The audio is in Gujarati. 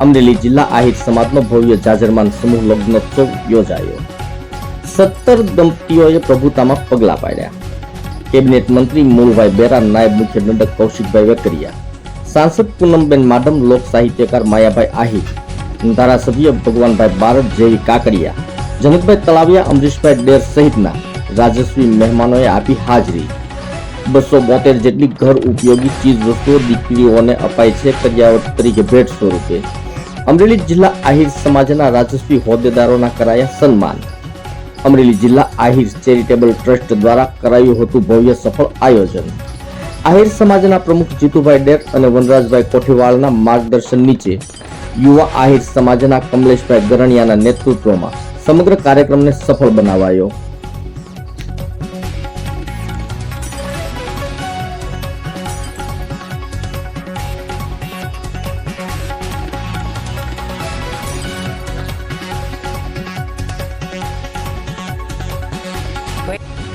અમરેલી જિલ્લા આહિર સમાજનો ભવ્ય જાજરમાન સમૂહ લગ્નોત્સવ યોજાયો. સત્તર દંપતીઓએ પ્રભુતામાં પગલાં પાડ્યા. કેબિનેટ મંત્રી મૂળભાઈ બેરા, નાયબ મુખ્ય દંડક કૌશિકભાઈ વેકરિયા, સાંસદ પૂનમબેન માડમ, લોક સાહિત્યકાર માયાભાઈ આહિર, ધારાસભ્ય ભગવાનભાઈ બારડ, જેવી કાકડિયા, જનકભાઈ તળાવિયા, અમરીશભાઈ ડેર સહિતના રાજસ્વી મહેમાનોએ આપી હાજરી. બસો બોતેર જેટલી ઘર ઉપયોગી ચીજ વસ્તુઓ દીકરીઓને અપાય છે કરિયાવર તરીકે ભેટ સ્વરૂપે. અમરેલી જિલ્લા આહિર સમાજના રાજસ્વી હોદ્દેદારોના કરાયા સન્માન. અમરેલી જિલ્લા આહિર ચેરિટેબલ ટ્રસ્ટ દ્વારા કરાયું હતું ભવ્ય સફળ આયોજન. આહિર સમાજના પ્રમુખ જીતુભાઈ ડેર અને વનરાજભાઈ કોઠીવાળના માર્ગદર્શન નીચે યુવા આહિર સમાજના કમલેશભાઈ ગરણિયાના નેતૃત્વમાં સમગ્ર કાર્યક્રમને સફળ બનાવાયો. Wait.